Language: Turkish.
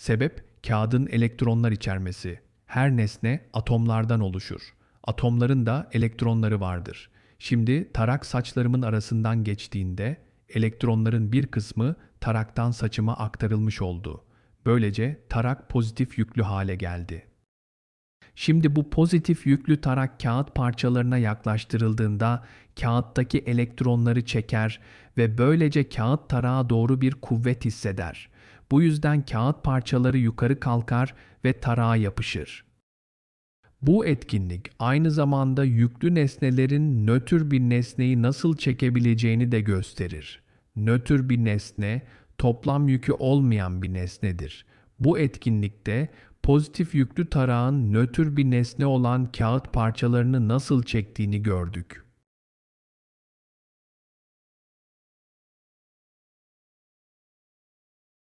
Sebep kağıdın elektronlar içermesi. Her nesne atomlardan oluşur. Atomların da elektronları vardır. Şimdi tarak saçlarımın arasından geçtiğinde elektronların bir kısmı taraktan saçıma aktarılmış oldu. Böylece tarak pozitif yüklü hale geldi. Şimdi bu pozitif yüklü tarak kağıt parçalarına yaklaştırıldığında kağıttaki elektronları çeker ve böylece kağıt tarağa doğru bir kuvvet hisseder. Bu yüzden kağıt parçaları yukarı kalkar ve tarağa yapışır. Bu etkinlik aynı zamanda yüklü nesnelerin nötr bir nesneyi nasıl çekebileceğini de gösterir. Nötr bir nesne toplam yükü olmayan bir nesnedir. Bu etkinlikte pozitif yüklü tarağın nötr bir nesne olan kağıt parçalarını nasıl çektiğini gördük.